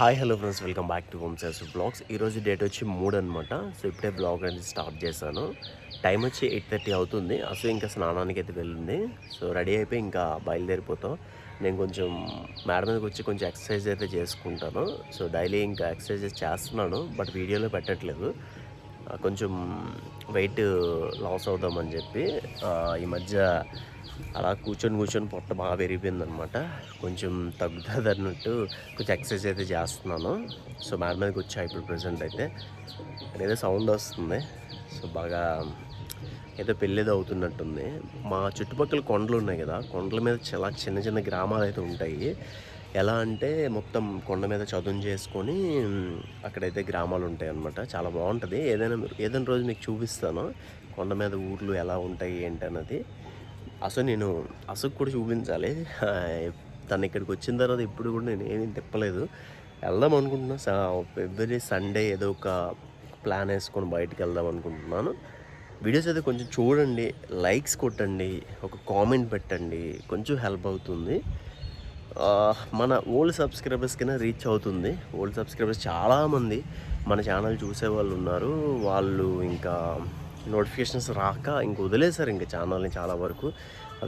Hi hello friends welcome back to home sales blogs ఈరోజు date వచ్చి మూడు అనమాట సో ఇప్పుడే బ్లాగ్ అనేది స్టార్ట్ చేశాను. టైం వచ్చి ఎయిట్ థర్టీ అవుతుంది. అసలు ఇంకా స్నానానికి అయితే వెళ్ళింది. సో రెడీ అయిపోయి ఇంకా బయలుదేరిపోతాం. నేను కొంచెం మేడ మీదకి వచ్చి కొంచెం ఎక్సర్సైజ్ అయితే చేసుకుంటాను. సో డైలీ ఇంకా ఎక్సర్సైజెస్ చేస్తున్నాను బట్ వీడియోలో పెట్టట్లేదు. కొంచెం వెయిట్ లాస్ అవుదామని చెప్పి ఈ మధ్య అలా కూర్చొని కూర్చొని పొట్ట బాగా పెరిగిపోయింది అనమాట కొంచెం తగ్గుతుంది అన్నట్టు కొంచెం ఎక్సర్సైజ్ అయితే చేస్తున్నాను. సో మేడ మీదకి వచ్చా ఇప్పుడు ప్రజెంట్ అయితే. ఏదో సౌండ్ వస్తుంది. సో బాగా ఏదో పెళ్ళేదో అవుతున్నట్టుంది. మా చుట్టుపక్కల కొండలు ఉన్నాయి కదా కొండల మీద చాలా చిన్న చిన్న గ్రామాలు అయితే ఉంటాయి. ఎలా అంటే మొత్తం కొండ మీద చదువు చేసుకొని అక్కడైతే గ్రామాలు ఉంటాయి అన్నమాట చాలా బాగుంటుంది. ఏదైనా ఏదైనా రోజు మీకు చూపిస్తాను. కొండ మీద ఊర్లు ఎలా ఉంటాయి ఏంటి అన్నది. అసలు నేను అసలు కూడా చూపించాలి. తను ఇక్కడికి వచ్చిన తర్వాత ఇప్పుడు కూడా నేను ఏమీ తిప్పలేదు. వెళ్దాం అనుకుంటున్నా. ఎవ్రీ సండే ఏదో ఒక ప్లాన్ వేసుకొని బయటకు వెళ్దాం అనుకుంటున్నాను. వీడియోస్ అయితే కొంచెం చూడండి. లైక్స్ కొట్టండి. ఒక కామెంట్ పెట్టండి. కొంచెం హెల్ప్ అవుతుంది. మన ఓల్డ్ సబ్స్క్రైబర్స్ కింద రీచ్ అవుతుంది. ఓల్డ్ సబ్స్క్రైబర్స్ చాలామంది మన ఛానల్ చూసే వాళ్ళు ఉన్నారు. వాళ్ళు ఇంకా నోటిఫికేషన్స్ రాక ఇంక వదిలేశారు ఇంకా ఛానల్ని చాలా వరకు.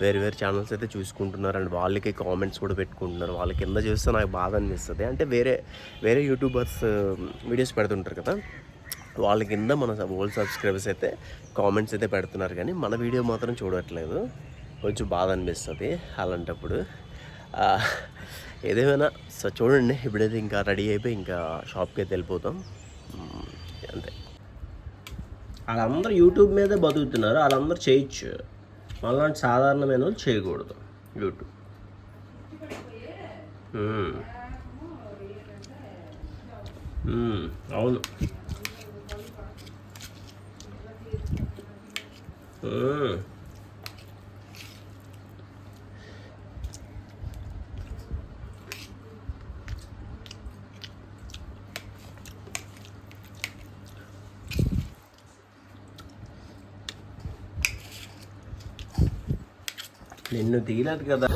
వేరు వేరు ఛానల్స్ అయితే చూసుకుంటున్నారు అండ్ వాళ్ళకి కామెంట్స్ కూడా పెట్టుకుంటున్నారు. వాళ్ళ కింద చూస్తే నాకు బాధ అనిపిస్తుంది. అంటే వేరే వేరే యూట్యూబర్స్ వీడియోస్ పెడుతుంటారు కదా. వాళ్ళ కింద మన ఓల్డ్ సబ్స్క్రైబర్స్ అయితే కామెంట్స్ అయితే పెడుతున్నారు. కానీ మన వీడియో మాత్రం చూడట్లేదు. కొంచెం బాధ అనిపిస్తుంది అలాంటప్పుడు. ఏదేమైనా. సో చూడండి. ఇప్పుడైతే ఇంకా రెడీ అయిపోయి ఇంకా షాప్కి అయితే వెళ్ళిపోతాం అంతే. వాళ్ళందరూ యూట్యూబ్ మీదే బతుకుతున్నారు. వాళ్ళందరూ చేయొచ్చు. మళ్ళీ సాధారణమైన వాళ్ళు చేయకూడదు. యూట్యూబ్. అవును. Mm. నిన్ను దిగలేదు కదా.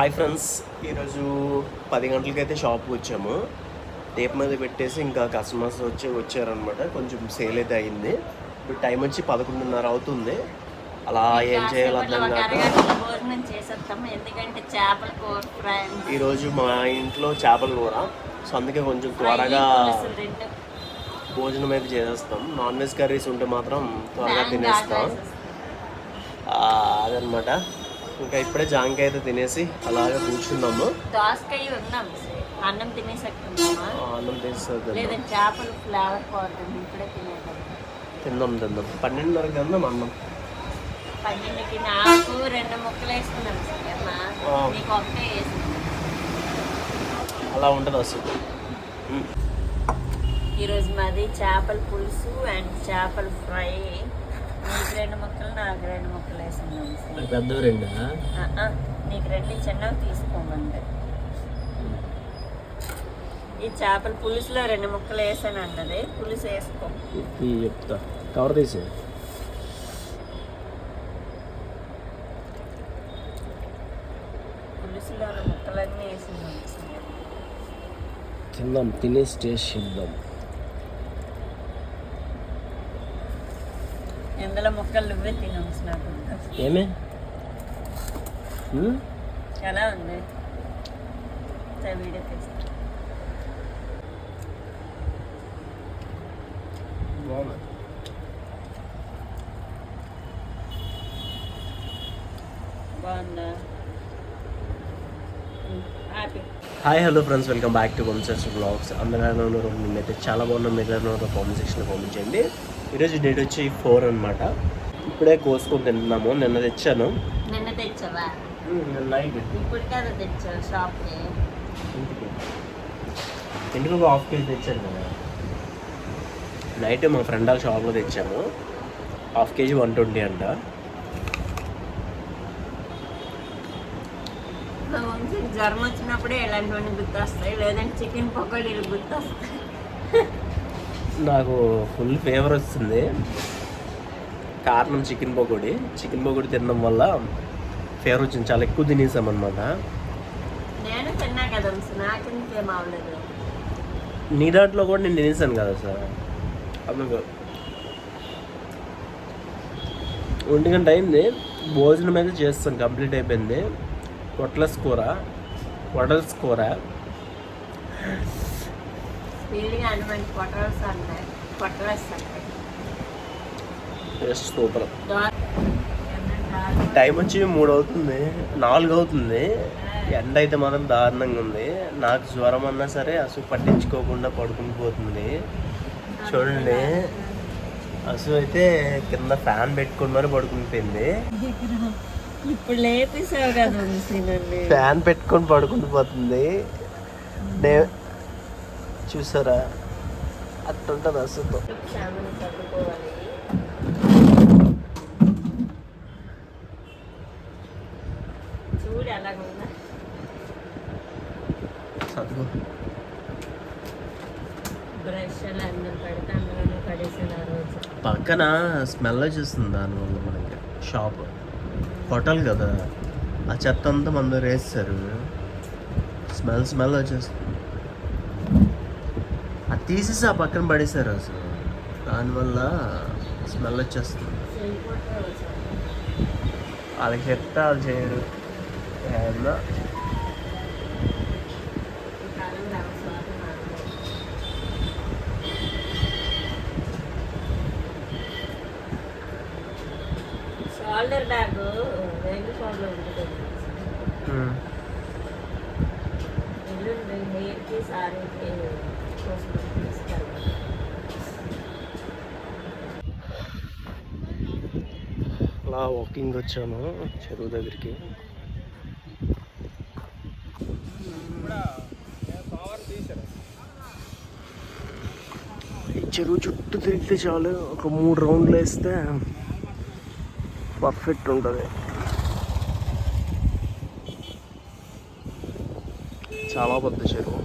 హాయ్ ఫ్రెండ్స్ ఈరోజు పది గంటలకైతే షాప్కి వచ్చాము. టేప్ మీద పెట్టేసి ఇంకా కస్టమర్స్ వచ్చి వచ్చారనమాట కొంచెం సేల్ అయితే అయింది. ఇప్పుడు టైం వచ్చి పదకొండున్నర అవుతుంది. అలా ఏం చేయాలో అర్థం ఈరోజు మా ఇంట్లో చేపల కూర. సో అందుకే కొంచెం త్వరగా భోజనం అయితే చేసేస్తాం. నాన్ వెజ్ కర్రీస్ ఉంటే మాత్రం త్వరగా తినేస్తాం. అదనమాట ఇంకా ఇప్పుడే జాంకాయ అయితే తినేసి అలాగే కూర్చున్నాము. దోసకాయ ఉన్నాం. అన్నం తినేసట్టున్నామా అన్నం తీస్తుంది లేదంటే చేపలు ఫ్లేవర్ పోతుంది. ఇప్పుడే తినేద్దాం. తిందాం తిందాం పన్నెండున్నరకి తిందాం అన్నం. పన్నెండుకి నాకు రెండు ముక్కలు వేసుకున్నాం అమ్మా ఆ. నీకు ఒకటే అలా ఉంటుంది అసలు. ఈరోజు మాది చేపల పులుసు అండ్ చేపల ఫ్రై. నీకు రెండు ముక్కలు నాకు రెండు ముక్కలు వేసుకున్నాం పెద్ద రెండు? నీకు రెండు చిన్నవి తీసుకోమండి ఈ చేపల పులుసులో రెండు ముక్కలు వేసాను అంటది పులుసు వేసుకో. చెప్తా. కవర్ తీసే పులుసులో ముక్కలన్నీ వేసింది తిందాం తినేసి టేస్ట్ చేద్దాం. ఇందులో ముక్కలు నువ్వే తినవచ్చు నాకు ఏమే? ఎలా ఉంది? వీడియో తీస్తా. బాగుందా? Hi hello friends welcome back to Vamshi's blogs అందరూ ఉన్నారు నేనైతే చాలా బాగున్నాం. మీరు ఉన్నారు కామెంట్ సెక్షన్లో పంపించండి. ఈరోజు డేట్ వచ్చి ఫోర్ అనమాట ఇప్పుడే కోసుకొని తింటున్నాము. నిన్న తెచ్చాను. నిన్న తెచ్చావా? నైట్ ఇప్పుడు కదా తెచ్చావు షాప్కి. ఇంటికి. ఇంటికి ఒక హాఫ్ కేజీ తెచ్చాను కదా. నైట్ మా ఫ్రెండ్ వాళ్ళ షాప్లో తెచ్చాము. హాఫ్ కేజీ వన్ ట్వంటీ అంట మా వంశీకి జ్వరం వచ్చినప్పుడే ఇలాంటివన్నీ గుర్తొస్తాయి? లేదంటే చికెన్ పకోడీలు గుర్తొస్తాయి? నాకు ఫుల్ ఫేవర్ వస్తుంది. కారణం చికెన్ పకోడీ. చికెన్ పకోడీ తినడం వల్ల ఫేవర్ వచ్చింది. చాలా ఎక్కువ తినేసాం అనమాట నేను తిన్నా కదా నాకెందుకేం అవ్వలేదు నీ దాంట్లో కూడా నేను తినేసాను కదా సార్. అందుకు. ఒంటి గంట అయింది. భోజనం అయితే చేస్తాం కంప్లీట్ అయిపోయింది. పొట్లస్ కూర. వడల్స్ కూర సూపర్. టైం వచ్చి మూడు అవుతుంది నాలుగు అవుతుంది ఎండ అయితే మాత్రం దారుణంగా ఉంది. నాకు జ్వరం అన్నా సరే అసలు పట్టించుకోకుండా పడుకుని పోతుంది. చూడండి. అసలు అయితే కింద ఫ్యాన్ పెట్టుకుని మరి పడుకుని పోయింది. ఇప్పుడు లేపేసావు కదా ఫ్యాన్ పెట్టుకొని పడుకుని పోతుంది. నే చూసారా? అట్టుంటుంది అసలు. చూడు చదువు. పక్కన స్మెల్ వచ్చేస్తుంది దానివల్ల మనకి. షాప్. హోటల్ కదా. ఆ చెత్త అంతా మన దగ్గర వేస్తారు. స్మెల్ స్మెల్ వచ్చేస్తుంది. అది తీసేసి ఆ పక్కన పడేశారు అసలు. దానివల్ల స్మెల్ వచ్చేస్తుంది. వాళ్ళకి చెప్తే వాళ్ళు చేయరు. ఏమన్నా? షోల్డర్ బ్యాగ్ అలా వాకింగ్ వచ్చాను చెరువు దగ్గరికి. ఈ చెరువు చుట్టూ తిరిగితే చాలు ఒక మూడు రౌండ్లు వేస్తే పర్ఫెక్ట్ ఉంటుంది. చాలా పెద్ద చెరువు